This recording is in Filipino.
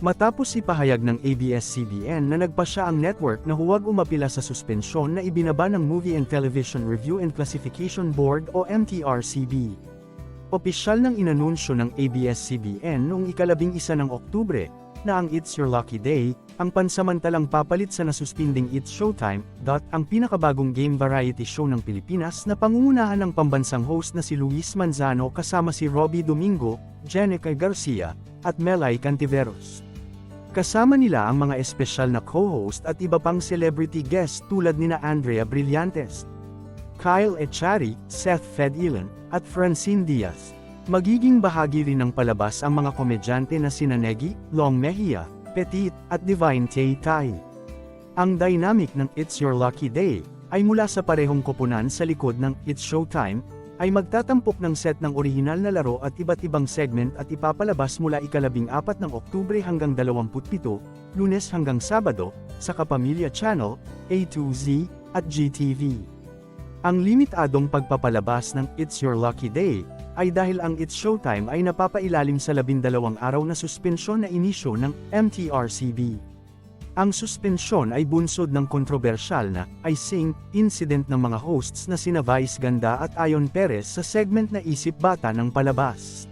Matapos ipahayag ng ABS-CBN na nagpasya ang network na huwag umapila sa suspensyon na ibinaba ng Movie and Television Review and Classification Board o MTRCB. Opisyal ng inanunsyo ng ABS-CBN noong ikalabing isa ng Oktubre, na ang It's Your Lucky Day, ang pansamantalang papalit sa nasuspinding It's Showtime, dot, ang pinakabagong game variety show ng Pilipinas na pangungunahan ng pambansang host na si Luis Manzano kasama si Robbie Domingo, Jenica Garcia, at Melay Cantiveros. Kasama nila ang mga espesyal na co-host at iba pang celebrity guest tulad nina Andrea Brillantes, Kyle Echari, Seth Fedilan, at Francine Diaz. Magiging bahagi rin ng palabas ang mga komedyante na sina Negi, Long Mejia, Petit, at Divine Tay Tay. Ang dynamic ng It's Your Lucky Day ay mula sa parehong koponan sa likod ng It's Showtime, ay magtatampok ng set ng orihinal na laro at iba't ibang segment at ipapalabas mula ikalabing apat ng Oktubre hanggang 27, Lunes hanggang Sabado, sa Kapamilya Channel, A2Z, at GTV. Ang limitadong pagpapalabas ng It's Your Lucky Day, ay dahil ang It's Showtime ay napapailalim sa labindalawang araw na suspensyon na inisyo ng MTRCB. Ang suspensyon ay bunsod ng kontrobersyal na icing incident ng mga hosts na sina Vice Ganda at Ayon Perez sa segment na Isip Bata ng Palabas.